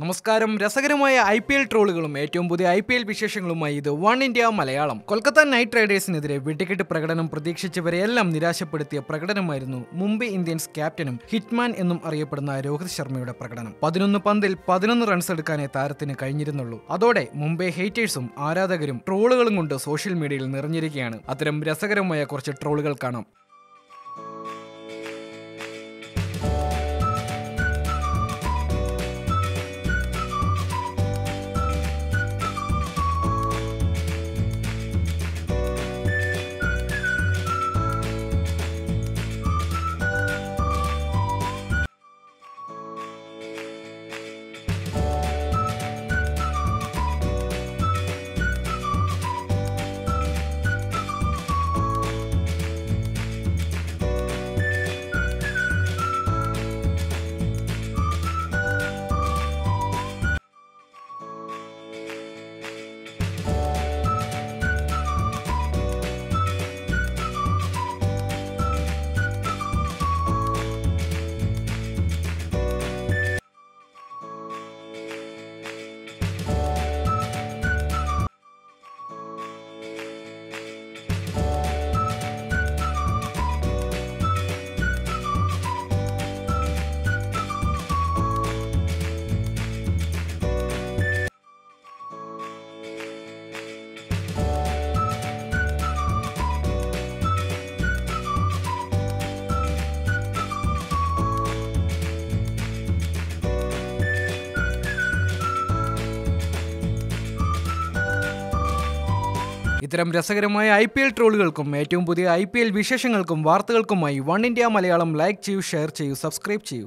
നമസ്കാരം. രസകരമായ I P L ട്രോളുകളും ഏറ്റവും പുതിയ ഐ പി എൽ വിശേഷങ്ങളുമായി ഇത് one India Malayalam. Kolkata knight റൈഡേഴ്സിനെതിരെ വെട്ടിക്കെട്ട് പ്രകടനം പ്രതീക്ഷിച്ചവരെയെല്ലാം നിരാശപ്പെടുത്തിയ പ്രകടനമായിരുന്നു മുംബൈ ഇന്ത്യൻസ് ക്യാപ്റ്റനും ഹിറ്റ്മാൻ എന്നും അറിയപ്പെടുന്ന രോഹിത് ശർമ്മയുടെ പ്രകടനം. പതിനൊന്ന് പന്തിൽ പതിനൊന്ന് റൺസ് എടുക്കാനേ താരത്തിന് കഴിഞ്ഞിരുന്നുള്ളൂ. അതോടെ മുംബൈ ഹേറ്റേഴ്സും ആരാധകരും ട്രോളുകളും കൊണ്ട് സോഷ്യൽ മീഡിയയിൽ നിറഞ്ഞിരിക്കുകയാണ്. അത്തരം രസകരമായ കുറച്ച് ട്രോളുകൾ കാണാം. ഇത്തരം രസകരമായ ഐ പി എൽ ട്രോളുകൾക്കും ഏറ്റവും പുതിയ ഐ പി എൽ വിശേഷങ്ങൾക്കും വാർത്തകൾക്കുമായി വൺ ഇന്ത്യ മലയാളം ലൈക്ക് ചെയ്യൂ ഷെയർ ചെയ്യൂ സബ്സ്ക്രൈബ് ചെയ്യൂ.